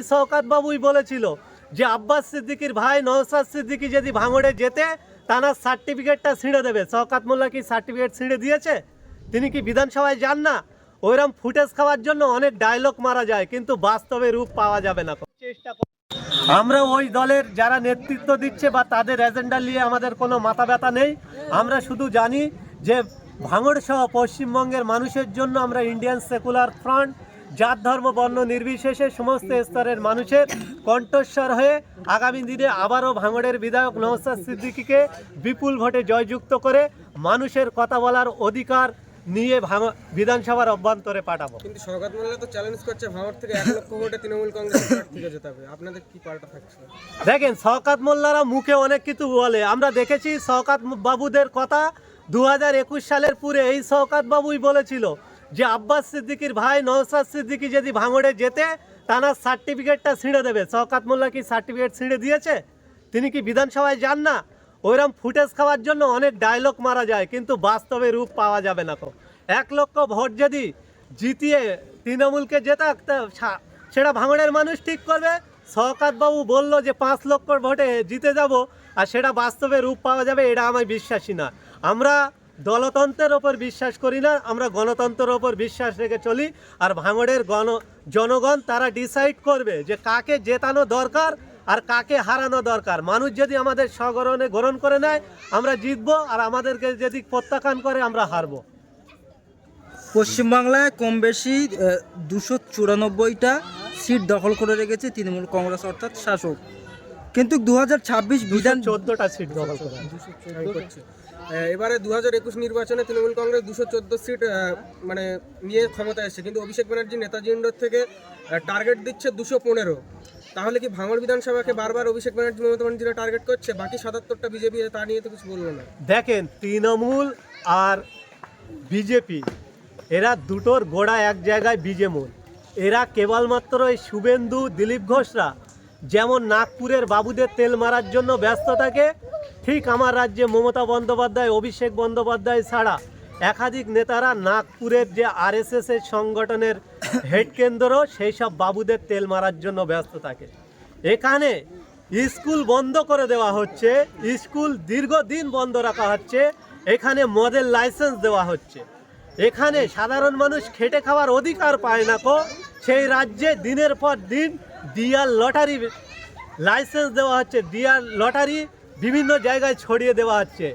এই শওকাত বাবুই বলেছিল যে আব্বাস সিদ্দিকির ভাই নওসাদ সিদ্দিকি যদি ভাঙড়ে যেতে তানার সার্টিফিকেটটা ছিঁড়ে দেবে। শওকাত মোল্লা কি সার্টিফিকেট ছিঁড়ে দিয়েছে? তিনি কি বিধানসভায় যান না? ওইরকম ফুটেজ খাওয়ার জন্য অনেক ডায়লগ মারা যায়, কিন্তু বাস্তবে রূপ পাওয়া যাবে না। চেষ্টা আমরা ওই দলের যারা নেতৃত্ব দিচ্ছে বা তাদের এজেন্ডা নিয়ে আমাদের কোনো মাথা ব্যথা নেই, আমরা শুধু জানি যে ভাঙড় সহ পশ্চিমবঙ্গের মানুষের জন্য আমরা ইন্ডিয়ান সেকুলার ফ্রন্ট জাত ধর্ম বর্ণ নির্বিশেষে সমস্ত স্তরের মানুষের কণ্ঠস্বর হয়ে আগামী দিনে আবারও ভাঙড়ের বিধায়ক নওসাদ সিদ্দিকীকে বিপুল ভোটে জয়যুক্ত করে মানুষের কথা বলার অধিকার নিয়ে ভাঙ বিধানসভার অভ্যন্তরে পাঠাবো। কিন্তু সৌগত মোল্লা তো চ্যালেঞ্জ করছে ভাঙড় থেকে এক লক্ষ ভোটে তৃণমূল কংগ্রেস জেতাবে। আপনাদের কি পাল্টা থাকছে? দেখেন শওকাত মোল্লারা মুখে অনেক কিছু বলে। আমরা দেখেছি শওকাত বাবুদের কথা দু একুশ সালের পুরে এই শওকাত বাবুই বলেছিল যে আব্বাস সিদ্দিকির ভাই নওসাদ সিদ্দিকি যদি ভাঙড়ে যেতে তানার সার্টিফিকেটটা ছিঁড়ে দেবে। শওকাত মোল্লা কি সার্টিফিকেট ছিঁড়ে দিয়েছে? তিনি কি বিধানসভায় যান না? ওইরকম ফুটেজ খাওয়ার জন্য অনেক ডায়লগ মারা যায়, কিন্তু বাস্তবে রূপ পাওয়া যাবে না তো। এক লক্ষ ভোট যদি জিতিয়ে তৃণমূলকে জেতাক সেটা ভাঙড়ের মানুষ ঠিক করবে। বাবু বলল যে পাঁচ লক্ষ ভোটে জিতে যাব, আর সেটা বাস্তবে রূপ পাওয়া যাবে, এটা আমি বিশ্বাসী না। আমরা দলতন্ত্রের ওপর বিশ্বাস করি না, আমরা গণতন্ত্রের ওপর বিশ্বাস রেখে চলি, আর ভাঙড়ের গণ, জনগণ তারা ডিসাইড করবে যে কাকে জেতানো দরকার আর কাকে হারানো দরকার। মানুষ যদি আমাদের স্বগরণে গ্রহণ করে নেয়, আমরা জিতবো আর আমাদেরকে যদি প্রত্যাখ্যান করে, আমরা হারবো। পশ্চিমবাংলায় কম বেশি দুশো চুরানব্বইটা সিট দখল করে রেখেছে তৃণমূল কংগ্রেস, অর্থাৎ শাসক। কিন্তু দু হাজার ছাব্বিশ বিধান চোদ্দটা সিট দখল করে। এবারে দু হাজার একুশ নির্বাচনে তৃণমূল কংগ্রেস দুশো চোদ্দ সিট মানে নিয়ে ক্ষমতা এসেছে। কিন্তু অভিষেক ব্যানার্জি নেতাজি ইন্ডোর থেকে টার্গেট দিচ্ছে দুশো পনেরো। তাহলে কি ভাঙড় বিধানসভাকে বারবার অভিষেক ব্যানার্জি মমতা ব্যানার্জিরা টার্গেট করছে? বাকি সাতাত্তরটা বিজেপি তা নিয়ে তো কিছু বলল না। দেখেন তৃণমূল আর বিজেপি এরা দুটোর গোড়া এক জায়গায় বিজেমূল। এরা কেবলমাত্র এই শুভেন্দু দিলীপ ঘোষরা যেমন নাগপুরের বাবুদের তেল মারার জন্য ব্যস্ত থাকে, ঠিক আমার রাজ্যে মমতা বন্দ্যোপাধ্যায়, অভিষেক বন্দ্যোপাধ্যায় ছাড়া একাধিক নেতারা নাগপুরের যে আরএসএস এর সংগঠনের হেড কেন্দ্র সেই সব বাবুদের তেল মারার জন্য ব্যস্ত থাকে। এখানে স্কুল বন্ধ করে দেওয়া হচ্ছে, স্কুল দীর্ঘদিন বন্ধ রাখা হচ্ছে, এখানে মদের লাইসেন্স দেওয়া হচ্ছে। এখানে সাধারণ মানুষ খেটে খাওয়ার অধিকার পায় না কো, সেই রাজ্যে দিনের পর দিন ডিয়ার লটারি লাইসেন্স দেওয়া হচ্ছে। ডিয়ার লটারি বিভিন্ন জায়গায় ছড়িয়ে দেওয়া হচ্ছে।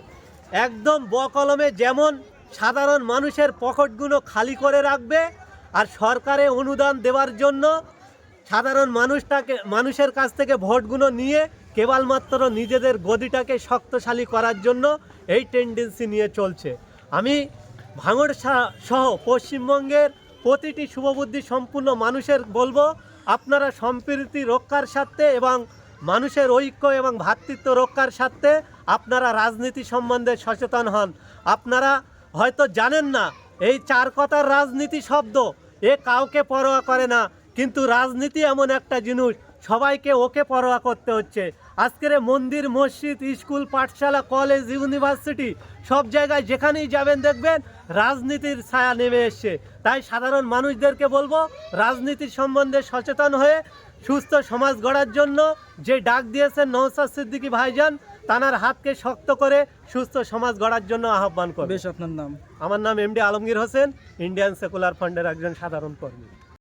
একদম বকলমে যেমন সাধারণ মানুষের পকেটগুলো খালি করে রাখবে আর সরকারে অনুদান দেওয়ার জন্য সাধারণ মানুষটাকে, মানুষের কাছ থেকে ভোটগুলো নিয়ে কেবলমাত্র নিজেদের গদিটাকে শক্তশালী করার জন্য এই টেন্ডেন্সি নিয়ে চলছে। আমি ভাঙড় সহ পশ্চিমবঙ্গের প্রতিটি শুভবুদ্ধি সম্পূর্ণ মানুষের বলব। আপনারা সম্প্রীতি রক্ষার স্বার্থে এবং মানুষের ঐক্য এবং ভ্রাতৃত্ব রক্ষার স্বার্থে আপনারা রাজনীতি সম্বন্ধে সচেতন হন। আপনারা হয়তো জানেন না, এই চার কথার রাজনীতি শব্দ এ কাউকে পরোয়া করে না। কিন্তু রাজনীতি এমন একটা জিনিস, সবাইকে ওকে পরোয়া করতে হচ্ছে। আজকের মন্দির মসজিদ স্কুল পাঠশালা কলেজ ইউনিভার্সিটি সব জায়গায় যেখানেই যাবেন দেখবেন রাজনীতির ছায়া নেমে এসছে। তাই সাধারণ মানুষদেরকে বলব রাজনীতির সম্বন্ধে সচেতন হয়ে সুস্থ সমাজ গড়ার জন্য যে ডাক দিয়েছেন নৌসাদ সিদ্দিকী ভাইজান তানার হাতকে শক্ত করে সুস্থ সমাজ গড়ার জন্য আহ্বান করবে বেশ আপনার নাম? আমার নাম MD Alamgir Hossain Indian secular ফান্ডের একজন সাধারণ কর্মী।